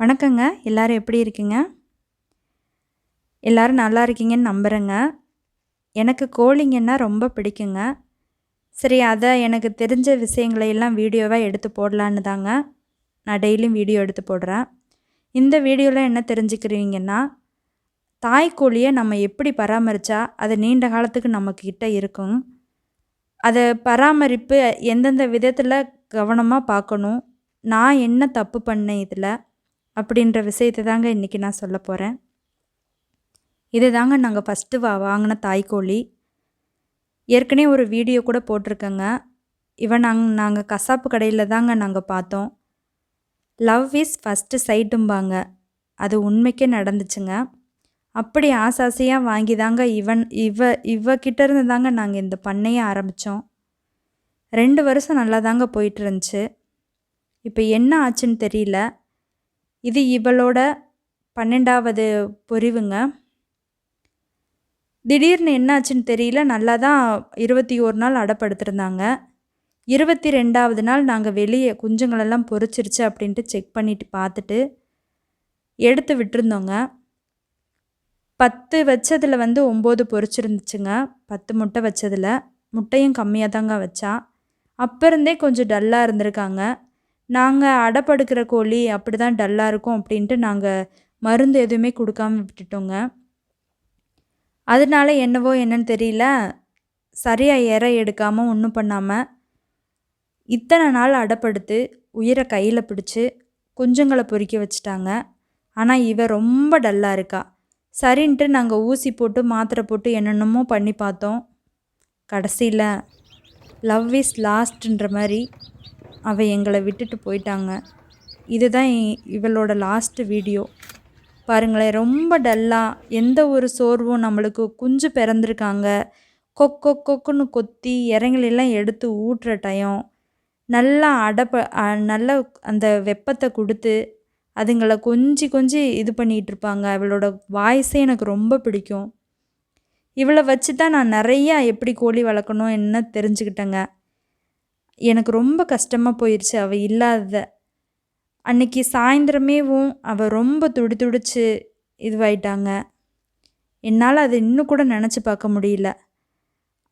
வணக்கங்க. எல்லோரும் எப்படி இருக்கீங்க? எல்லோரும் நல்லா இருக்கீங்கன்னு நம்புகிறேங்க எனக்கு கோழிங்கன்னா ரொம்ப பிடிக்குங்க. சரி அதை எனக்கு தெரிஞ்ச விஷயங்களை எல்லாம் வீடியோவாக எடுத்து போடலான்னு தாங்க. நான் டெய்லியும் வீடியோ எடுத்து போடுறேன். இந்த வீடியோவில் என்ன தெரிஞ்சுக்கிறீங்கன்னா தாய்க்கோழியை நம்ம எப்படி பராமரித்தா அது நீண்ட காலத்துக்கு நம்மக்கிட்ட இருக்கும். அதை பராமரிப்பு எந்தெந்த விதத்தில் கவனமாக பார்க்கணும் நான் என்ன தப்பு பண்ணேன் இதில் அப்படின்ற விஷயத்தை தாங்க இன்றைக்கி நான் சொல்ல போகிறேன் இது தாங்க நாங்கள் ஃபஸ்ட்டு வா வாங்கின தாய்க்கோழி. ஏற்கனவே ஒரு வீடியோ கூட போட்டிருக்கேங்க. இவன் நாங்கள் நாங்கள் கசாப்பு கடையில் தாங்க நாங்கள் பார்த்தோம். லவ் இஸ் ஃபஸ்ட்டு சைட்டும்பாங்க அது உண்மைக்கே நடந்துச்சுங்க. அப்படி ஆசாசையாக வாங்கி தாங்க இவன் இவ இவக்கிட்ட இருந்து தாங்க நாங்கள் இந்த பண்ணையை ஆரம்பித்தோம் ரெண்டு வருஷம் நல்லா தாங்க போயிட்டு இருந்துச்சு. இப்போ என்ன ஆச்சுன்னு தெரியல. இது இவளோட பன்னெண்டாவது பொறிவுங்க. திடீர்னு என்னாச்சுன்னு தெரியல. நல்லா தான் இருபத்தி ஒரு நாள் அடப்படுத்திருந்தாங்க. இருபத்தி ரெண்டாவது நாள் நாங்கள் வெளியே குஞ்சுங்களெல்லாம் பொறிச்சிருச்சு அப்படின்ட்டு செக் பண்ணிட்டு பார்த்துட்டு எடுத்து விட்டுருந்தோங்க. பத்து வச்சதில் வந்து ஒம்பது பொறிச்சிருந்துச்சுங்க. பத்து முட்டை வச்சதில். முட்டையும் கம்மியாக தாங்க வச்சா. அப்போ இருந்தே கொஞ்சம் டல்லாக இருந்திருக்காங்க. நாங்கள் அடைப்படுக்கிற கோழி அப்படி தான் டல்லாக இருக்கும் அப்படின்ட்டு நாங்கள் மருந்து எதுவுமே கொடுக்காம விட்டுட்டோங்க. அதனால என்னவோ என்னன்னு தெரியல. சரியாக இற எடுக்காமல் ஒன்றும் பண்ணாமல் இத்தனை நாள் அடைப்படுத்து உயிரை கையில் பிடிச்சி குஞ்சுங்களை பொறிக்க வச்சுட்டாங்க. ஆனால் இவ ரொம்ப டல்லாக இருக்கா. சரின்ட்டு நாங்கள் ஊசி போட்டு மாத்திரை போட்டு என்னென்னமோ பண்ணி பார்த்தோம். கடைசியில் லவ் இஸ் லாஸ்ட்ன்ற மாதிரி அவள் எங்களை விட்டுட்டு போயிட்டாங்க. இதுதான் இவளோட லாஸ்ட்டு வீடியோ பாருங்களேன் ரொம்ப டல்லாக எந்த ஒரு சோர்வும் நம்மளுக்கு குஞ்சு பிறந்திருக்காங்க. கொக் கொக் கொக்குன்னு கொத்தி இறங்களெல்லாம் எடுத்து ஊட்டுற டயம் நல்லா அடப்ப நல்ல அந்த வெப்பத்தை கொடுத்து அதுங்களை கொஞ்சி கொஞ்சி இது பண்ணிகிட்டு இருப்பாங்க. அவளோட வாய்ஸே எனக்கு ரொம்ப பிடிக்கும். இவளை வச்சு தான் நான் நிறையா எப்படி கோழி வளர்க்கணும் என்ன தெரிஞ்சுக்கிட்டேங்க. எனக்கு ரொம்ப கஷ்டமாக போயிடுச்சு அவள் இல்லாதத. அன்னைக்கு சாயந்தரமேவும் அவள் ரொம்ப துடி துடிச்சு இதுவாயிட்டாங்க. என்னால் அதை இன்னும் கூட நினச்சி பார்க்க முடியல.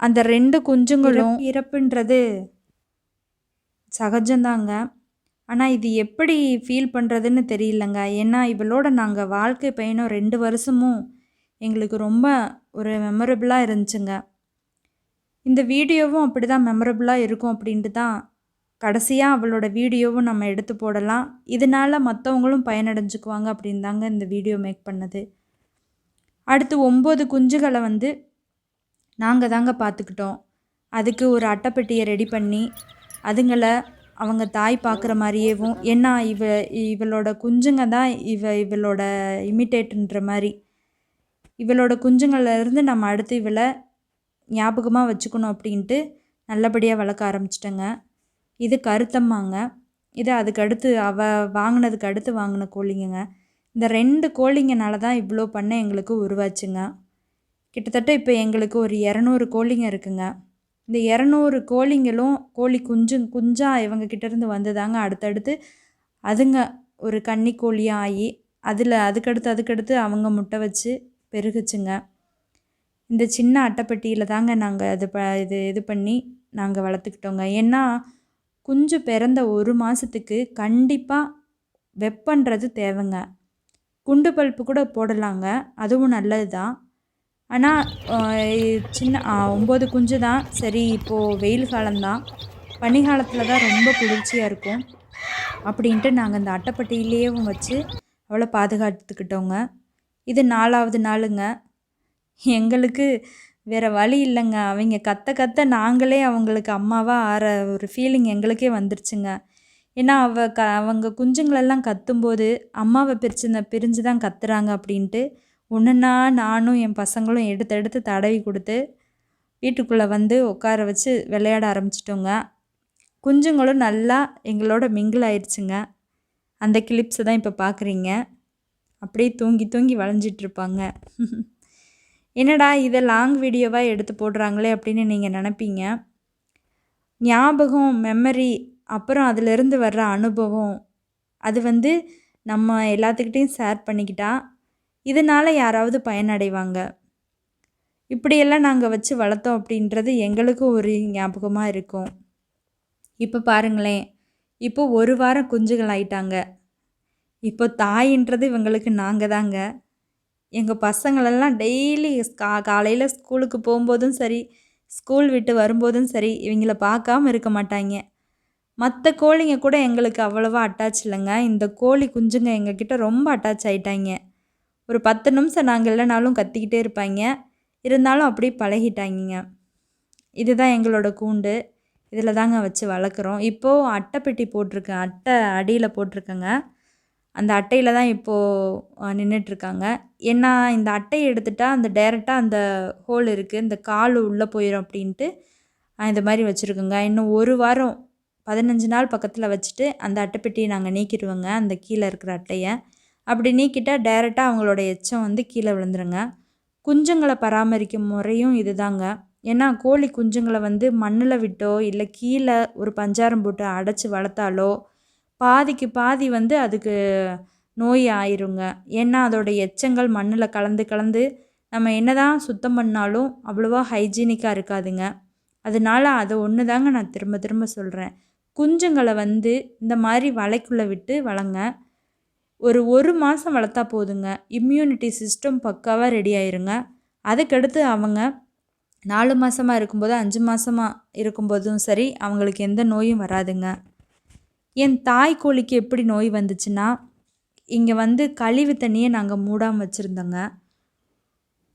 அந்த ரெண்டு குஞ்சுங்களும் இறப்புன்றது சகஜம்தாங்க ஆனால் இது எப்படி ஃபீல் பண்ணுறதுன்னு தெரியலங்க. ஏன்னா இவளோட நாங்கள் வாழ்க்கை பயணம் ரெண்டு வருஷமும் எங்களுக்கு ரொம்ப ஒரு மெமரபிளாக இருந்துச்சுங்க. இந்த வீடியோவும் அப்படி தான் மெமரபுளாக இருக்கும் அப்படின்ட்டு தான் கடைசியாக அவளோட வீடியோவும் நம்ம எடுத்து போடலாம். இதனால் மற்றவங்களும் பயனடைஞ்சுக்குவாங்க அப்படின்னு தாங்க இந்த வீடியோ மேக் பண்ணது. அடுத்து ஒம்பது குஞ்சுகளை வந்து நாங்கள் தாங்க பார்த்துக்கிட்டோம் அதுக்கு ஒரு அட்டைப்பெட்டியை ரெடி பண்ணி அதுங்களை அவங்க தாய் பார்க்குற மாதிரியேவும் ஏன்னா இவ இவளோட குஞ்சுங்க தான் இவ இவளோட இமிட்டேட்டுன்ற மாதிரி. இவளோட குஞ்சுங்கள்லேருந்து நம்ம அடுத்து இவளை ஞாபகமாக வச்சுக்கணும் அப்படின்ட்டு நல்லபடியாக வளர்க்க ஆரம்பிச்சிட்டேங்க. இது கருத்தம்மாங்க. இது அதுக்கு அடுத்து அவள் வாங்கினதுக்கு அடுத்து வாங்கின கோழிங்கங்க. இந்த ரெண்டு கோழிங்கனால தான் இவ்வளோ பண்ண எங்களுக்கு உருவாச்சுங்க. கிட்டத்தட்ட இப்போ எங்களுக்கு ஒரு இரநூறு கோழிங்க இருக்குங்க. இந்த இரநூறு கோழிங்களும் கோழி குஞ்சு குஞ்சாக இவங்க கிட்டேருந்து வந்ததாங்க. அடுத்தடுத்து அதுங்க ஒரு கன்னி கோழியாக ஆகி அதில் அதுக்கடுத்து அதுக்கடுத்து அவங்க முட்டை வச்சு பெருகுச்சுங்க. இந்த சின்ன அட்டைப்பெட்டியில் தாங்க நாங்கள் அது ப இது இது பண்ணி நாங்கள் வளர்த்துக்கிட்டோங்க. ஏன்னா குஞ்சு பிறந்த ஒரு மாதத்துக்கு கண்டிப்பாக வெப்பன்றது தேவைங்க. குண்டு பல்ப்பு கூட போடலாங்க. அதுவும் நல்லது தான் ஆனால் சின்ன ஒம்பது குஞ்சு தான். சரி இப்போது வெயில் காலம்தான். பனிகாலத்தில் தான் ரொம்ப குளிர்ச்சியாக இருக்கும். அப்படின்ட்டு நாங்கள் இந்த அட்டைப்பட்டியிலேயும் வச்சு அவளை பாதுகாத்துக்கிட்டோங்க. இது நாலாவது நாளுங்க. எங்களுக்கு வேறு வழி இல்லைங்க. அவங்க கத்த கத்த நாங்களே அவங்களுக்கு அம்மாவாக ஆற ஒரு ஃபீலிங் எங்களுக்கே வந்துருச்சுங்க. ஏன்னா அவ க அவங்க குஞ்சுங்களெல்லாம் கத்தும்போது அம்மாவை பிரிச்சு பிரிஞ்சு தான் கத்துறாங்க அப்படின்ட்டு ஒன்றுன்னா நானும் என் பசங்களும் எடுத்து எடுத்து தடவி கொடுத்து வீட்டுக்குள்ளே வந்து உட்கார வச்சு விளையாட ஆரம்பிச்சிட்டோங்க. குஞ்சுங்களும் நல்லா எங்களோட மிங்கிள் ஆயிடுச்சுங்க அந்த கிளிப்ஸை தான் இப்போ பார்க்குறீங்க அப்படியே தூங்கி தூங்கி வளைஞ்சிட்டு இருப்பாங்க. என்னடா இதை லாங் வீடியோவாக எடுத்து போடுறாங்களே அப்படின்னு நீங்கள் நினைப்பீங்க. ஞாபகம் மெமரி அப்புறம் அதிலிருந்து வர்ற அனுபவம் அது வந்து நம்ம எல்லாத்துக்கிட்டேயும் ஷேர் பண்ணிக்கிட்டா இதனால் யாராவது பயனடைவாங்க. இப்படியெல்லாம் நாங்கள் வச்சு வளர்த்தோம் அப்படின்றது எங்களுக்கும் ஒரு ஞாபகமாக இருக்கும். இப்போ பாருங்களேன் இப்போ ஒரு வாரம் குஞ்சுகள் ஆயிட்டாங்க. இப்போ தாயின்றது இவங்களுக்கு நாங்கள் தாங்க. எங்கள் பசங்களெல்லாம் டெய்லி கா காலையில் ஸ்கூலுக்கு போகும்போதும் சரி ஸ்கூல் விட்டு வரும்போதும் சரி இவங்கள பார்க்காம இருக்க மாட்டாங்க. மற்ற கோழிங்க கூட எங்களுக்கு அவ்வளோவா அட்டாச் இல்லைங்க. இந்த கோழி குஞ்சுங்க எங்ககிட்ட ரொம்ப அட்டாச் ஆயிட்டாங்க. ஒரு பத்து நிமிஷம் நாங்கள் இல்லைனாலும் கத்திக்கிட்டே இருப்பாங்க. இருந்தாலும் அப்படி பழகிட்டாங்க இதுதான் எங்களோட கூண்டு. இதில் தாங்க வச்சு வளர்க்குறோம். இப்போது அட்டைப்பெட்டி போட்டிருக்கேன். அட்டை அடியில் போட்டிருக்கேங்க. அந்த அட்டையில் தான் இப்போது நின்றுட்டுருக்காங்க ஏன்னா இந்த அட்டையை எடுத்துட்டால் அந்த டேரெக்டாக அந்த ஹோல் இருக்குது இந்த கால் உள்ளே போயிடும் அப்படின்ட்டு இந்த மாதிரி வச்சுருக்கோங்க. இன்னும் ஒரு வாரம் பதினஞ்சு நாள் பக்கத்தில் வச்சுட்டு அந்த அட்டைப்பெட்டியை நாங்கள் நீக்கிடுவோங்க. அந்த கீழே இருக்கிற அட்டையை. அப்படி நீக்கிட்டால் டேரெக்டாக அவங்களோட எச்சம் வந்து கீழே விழுந்துருங்க. குஞ்சுங்களை பராமரிக்கும் முறையும் இது தாங்க ஏன்னா கோழி குஞ்சுங்களை வந்து மண்ணில் விட்டோ இல்லை கீழே ஒரு பஞ்சாரம் போட்டு அடைச்சி வளர்த்தாலோ பாதிக்கு பாதி வந்து அதுக்கு நோய் ஆயிருங்க. ஏன்னா அதோடய எச்சங்கள் மண்ணில் கலந்து கலந்து நம்ம என்ன தான் சுத்தம் பண்ணாலும் அவ்வளோவா ஹைஜீனிக்காக இருக்காதுங்க. அதனால அதை ஒன்று தாங்க நான் திரும்ப திரும்ப சொல்கிறேன் குஞ்சுங்களை வந்து இந்த மாதிரி வலைக்குள்ளே விட்டு வளங்க. ஒரு ஒரு மாதம் வளர்த்தா போதுங்க. இம்யூனிட்டி சிஸ்டம் பக்காவாக ரெடி ஆயிருங்க. அதுக்கடுத்து அவங்க நாலு மாதமாக இருக்கும்போது அஞ்சு மாதமாக இருக்கும்போதும் சரி அவங்களுக்கு எந்த நோயும் வராதுங்க. என் தாய் கோழிக்கு எப்படி நோய் வந்துச்சுன்னா இங்கே வந்து கழிவு தண்ணியை நாங்கள் மூடாமல் வச்சுருந்தோங்க.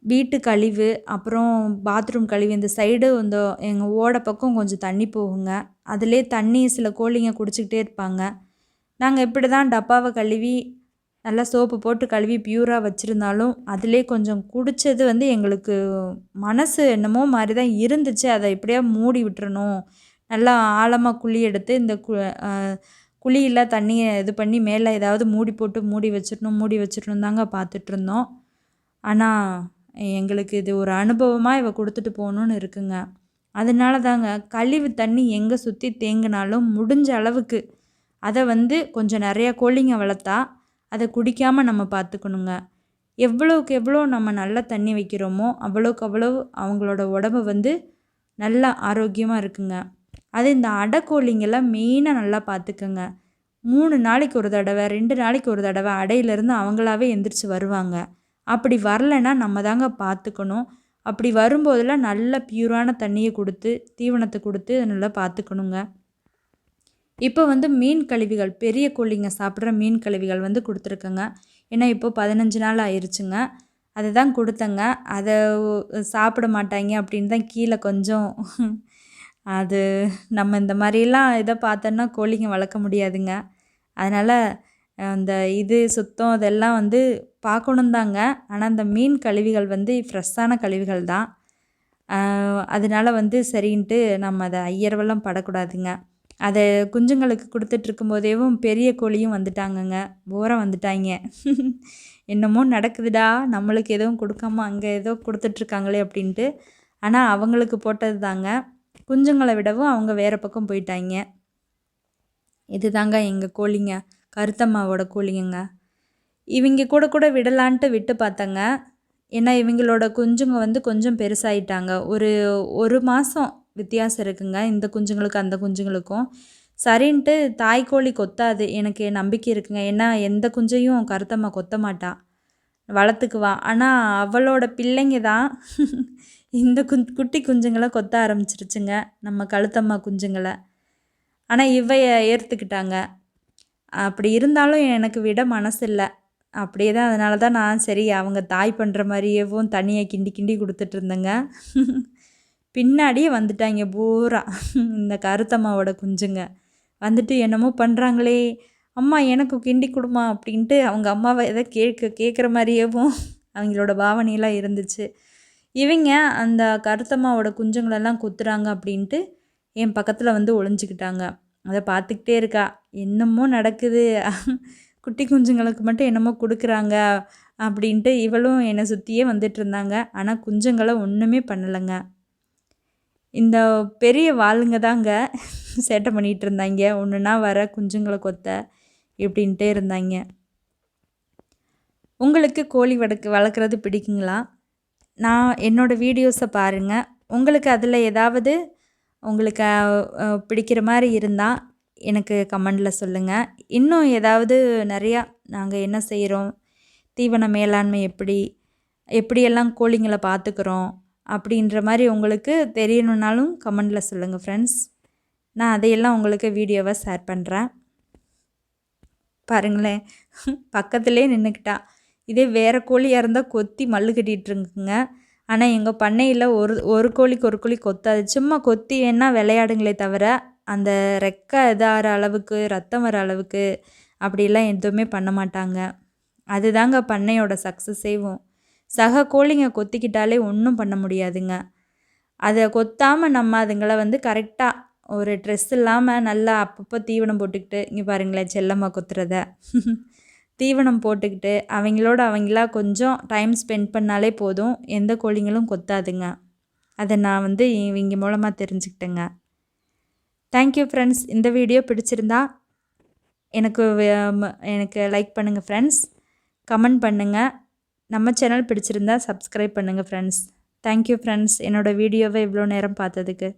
வீட்டு கழிவு அப்புறம் பாத்ரூம் கழிவு இந்த சைடு இந்த எங்கள் ஓடை பக்கம் கொஞ்சம் தண்ணி போகுங்க. அதிலே தண்ணி சில கோழிங்க குடிச்சிக்கிட்டே இருப்பாங்க. நாங்கள் இப்படி தான் டப்பாவை கழுவி நல்லா சோப்பு போட்டு கழுவி பியூராக வச்சுருந்தாலும் அதிலே கொஞ்சம் குடித்தது வந்து எங்களுக்கு மனசு என்னமோ மாதிரி தான் இருந்துச்சு. அதை எப்படியோ மூடி விட்டுறணும். நல்லா ஆழமாக குழி எடுத்து இந்த கு குழியில் தண்ணியை இது பண்ணி மேலே ஏதாவது மூடி போட்டு மூடி வச்சிடணும் மூடி வச்சிடணும் தாங்க பார்த்துட்ருந்தோம் ஆனால் எங்களுக்கு இது ஒரு அனுபவமாக இவ கொடுத்துட்டு போகணுன்னு இருக்குங்க. அதனால தாங்க கழிவு தண்ணி எங்கே சுற்றி தேங்கினாலும் முடிஞ்ச அளவுக்கு அதை வந்து கொஞ்சம் நிறையா கோழிங்க வளர்த்தா அதை குடிக்காமல் நம்ம பார்த்துக்கணுங்க எவ்வளோக்கு எவ்வளோ நம்ம நல்ல தண்ணி வைக்கிறோமோ அவ்வளோக்கு அவ்வளோ அவங்களோட உடம்பு வந்து நல்லா ஆரோக்கியமாக இருக்குங்க. அது இந்த அடைக்கோழிங்கெல்லாம் மெயினாக நல்லா பார்த்துக்கோங்க. மூணு நாளைக்கு ஒரு தடவை ரெண்டு நாளைக்கு ஒரு தடவை அடையிலேருந்து அவங்களாவே எந்திரிச்சு வருவாங்க. அப்படி வரலைன்னா நம்ம தாங்க பார்த்துக்கணும். அப்படி வரும்போதெல்லாம் நல்ல பியூரான தண்ணியை கொடுத்து தீவனத்தை கொடுத்து நல்லா பார்த்துக்கணுங்க. இப்போ வந்து மீன் கழிவுகள் பெரிய கோழிங்க சாப்பிட்ற மீன் கழிவுகள் வந்து கொடுத்துருக்கேங்க. ஏன்னா இப்போ பதினஞ்சு நாள் ஆயிடுச்சுங்க அதை தான் கொடுத்தங்க. அதை சாப்பிட மாட்டாங்க அப்படின்னு தான் கீழே கொஞ்சம் அது நம்ம இந்த மாதிரிலாம் இதை பார்த்தோன்னா கோழிங்க வளர்க்க முடியாதுங்க. அதனால் அந்த இது சுத்தம் அதெல்லாம் வந்து பார்க்கணும் தாங்க ஆனால் அந்த மீன் கழிவுகள் வந்து ஃப்ரெஷ்ஷான கழிவுகள் தான். அதனால் வந்து சரின்ட்டு நம்ம அதை ஐயர்வெல்லாம் படக்கூடாதுங்க. அதை குஞ்சுங்களுக்கு கொடுத்துட்ருக்கும் போதேவும் பெரிய கோழியும் வந்துட்டாங்கங்க. போராக வந்துட்டாங்க என்னமோ நடக்குதுடா நம்மளுக்கு எதுவும் கொடுக்காம அங்கே ஏதோ கொடுத்துட்ருக்காங்களே அப்படின்ட்டு. ஆனால் அவங்களுக்கு போட்டது தாங்க. குஞ்சுங்களை விடவும் அவங்க வேறு பக்கம் போயிட்டாங்க. இது தாங்க எங்கள் கோழிங்க கருத்தம்மாவோட கோழிங்க இவங்க கூட கூட விடலான்ட்டு விட்டு பார்த்தங்க. ஏன்னா இவங்களோட குஞ்சுங்க வந்து கொஞ்சம் பெருசாயிட்டாங்க. ஒரு ஒரு மாதம் வித்தியாசம் இருக்குங்க இந்த குஞ்சுங்களுக்கும் அந்த குஞ்சுங்களுக்கும். சரின்ட்டு தாய்க்கோழி கொத்தாது எனக்கு நம்பிக்கை இருக்குங்க. ஏன்னா எந்த குஞ்சையும் கருத்தம்மா கொத்த மாட்டா. வளர்த்துக்குவா ஆனால் அவளோட பிள்ளைங்க தான் இந்த குஞ் குட்டி குஞ்சுங்களை கொத்த ஆரம்பிச்சிருச்சுங்க நம்ம கழுத்தம்மா குஞ்சுங்களை. ஆனால் இவைய ஏற்றுக்கிட்டாங்க அப்படி இருந்தாலும் எனக்கு விட மனசில்லை. அப்படியே தான் அதனால தான் நான் சரி அவங்க தாய் பண்ணுற மாதிரியேவும் தண்ணியை கிண்டி கிண்டி கொடுத்துட்டு இருந்தேங்க பின்னாடியே வந்துட்டாங்க பூரா இந்த கருத்தம்மாவோட குஞ்சுங்க. வந்துட்டு என்னமோ பண்ணுறாங்களே அம்மா எனக்கு கிண்டி கொடுமா அப்படின்ட்டு அவங்க அம்மாவை எதை கேட்க கேட்குற மாதிரியேவும் அவங்களோட பாவனையெல்லாம் இருந்துச்சு. இவங்க அந்த கருத்தம்மாவோட குஞ்சுங்களெல்லாம் குத்துறாங்க அப்படின்ட்டு என் பக்கத்தில் வந்து ஒளிஞ்சிக்கிட்டாங்க. அதை பார்த்துக்கிட்டே இருக்கா. என்னமோ நடக்குது. குட்டி குஞ்சுங்களுக்கு மட்டும் என்னமோ கொடுக்குறாங்க அப்படின்ட்டு இவளும் என்னை சுற்றியே வந்துட்டு இருந்தாங்க. ஆனால் குஞ்சுங்களை ஒன்றுமே பண்ணலைங்க. இந்த பெரிய வாளுங்க தாங்க சேட்டை பண்ணிகிட்டு இருந்தாங்க. ஒன்றுனா வர குஞ்சுங்களை கொத்த இப்படின்ட்டே இருந்தாங்க. உங்களுக்கு கோழி வடக்கு வளர்க்குறது பிடிக்குங்களா? நான் என்னோடய வீடியோஸை பாருங்கள் உங்களுக்கு அதில் ஏதாவது உங்களுக்கு பிடிக்கிற மாதிரி இருந்தால் எனக்கு கமெண்டில் சொல்லுங்கள் இன்னும் ஏதாவது நிறையா நாங்கள் என்ன செய்கிறோம் தீவன மேலாண்மை எப்படி எப்படியெல்லாம் கோழிங்களை பார்த்துக்குறோம் அப்படின்ற மாதிரி உங்களுக்கு தெரியணுன்னாலும் கமெண்டில் சொல்லுங்கள் ஃப்ரெண்ட்ஸ் நான் அதையெல்லாம் உங்களுக்கு வீடியோவை ஷேர் பண்ணுறேன் பாருங்களேன். பக்கத்துலேயே நின்றுக்கிட்டா இதே வேறு கோழியாக இருந்தால் கொத்தி மல்லு கட்டிகிட்டுருக்குங்க ஆனால் எங்கள் பண்ணையில் ஒரு ஒரு கோழிக்கு ஒரு கோழி கொத்தாது. சும்மா கொத்தி வேணால் விளையாடுங்களே தவிர அந்த ரெக்கை இதாகிற அளவுக்கு ரத்தம் வர அளவுக்கு அப்படிலாம் எதுவுமே பண்ண மாட்டாங்க. அதுதாங்க பண்ணையோட சக்ஸஸேவும் சக கோழிங்க கொத்திக்கிட்டாலே ஒன்றும் பண்ண முடியாதுங்க. அதை கொத்தாமல் நம்ம அதுங்களை வந்து கரெக்டாக ஒரு ட்ரெஸ் இல்லாமல் நல்லா அப்பப்போ தீவனம் போட்டுக்கிட்டு இங்கே பாருங்களேன் செல்லம்மா கொத்துறத. தீவனம் போட்டுக்கிட்டு அவங்களோட அவங்களா கொஞ்சம் டைம் ஸ்பெண்ட் பண்ணாலே போதும். எந்த கோழிங்களும் கொத்தாதுங்க. அதை நான் வந்து இவங்க மூலமாக தெரிஞ்சுக்கிட்டேங்க. தேங்க்யூ ஃப்ரெண்ட்ஸ் இந்த வீடியோ பிடிச்சிருந்தா எனக்கு எனக்கு லைக் பண்ணுங்கள் ஃப்ரெண்ட்ஸ் கமெண்ட் பண்ணுங்கள் நம்ம சேனல் பிடிச்சிருந்தா சப்ஸ்கிரைப் பண்ணுங்கள் ஃப்ரெண்ட்ஸ் தேங்க்யூ ஃப்ரெண்ட்ஸ் என்னோடய வீடியோவை இவ்வளோ நேரம் பார்த்ததுக்கு.